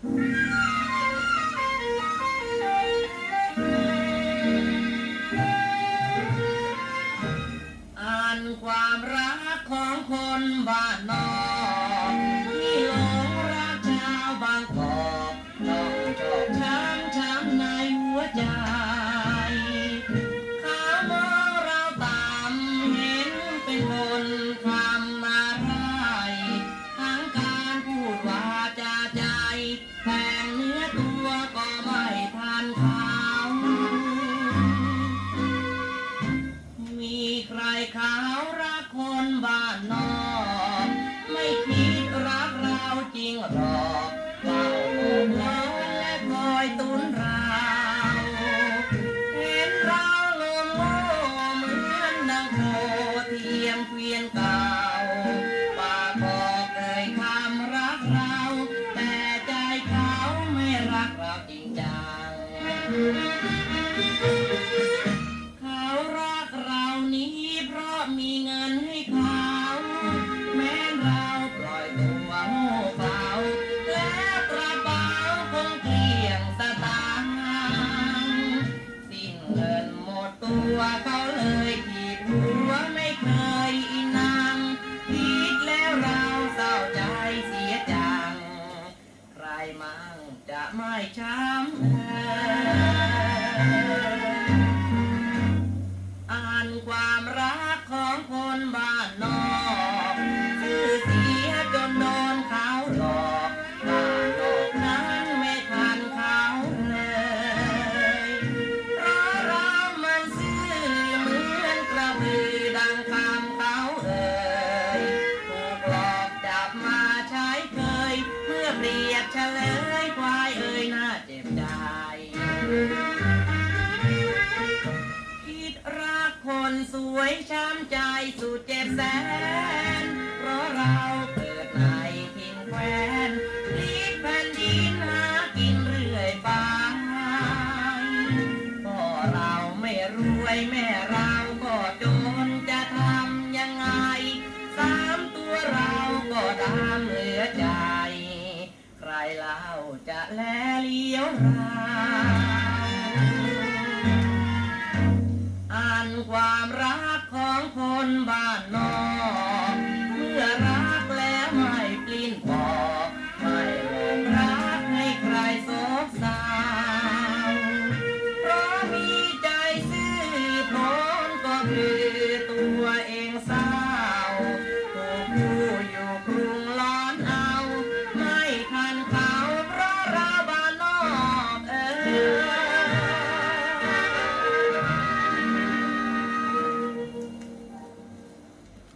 อ่านความรักของคนบ้านนอก แต่งเนื้อตัวก็ไม่ทันเขาวมีใครขาวรักคนบ้านนอก ไม่คิดรักเราจริงหรอกเฝ้าโอบล้อมและคอยตุนเรา เห็นเรางงโง่เหมือนดังโคเทียมเกวียนก่า มั่งจะไม่ช้ำอ่อ่านความรักของคนบาง วยช้ำใจสุดเจ็บแสน เพราะเราเกิดในถิ่นแควนพลิกแผ่นดินหากินเรื่อยไปพ่อเราไม่รวยแม่เราก็จนจะทำยังไง สามตัวเราก็ดามเหลือใจ ใครเล่าจะแลเลี้ยวเรา คนบ้านนอกเมื่อรักแล้วไม่ปลิ้นปอกไม่หลงรักให้ใครโศกเศร้าเพราะมีใจซื่อผลก็คือตัวเองสร้า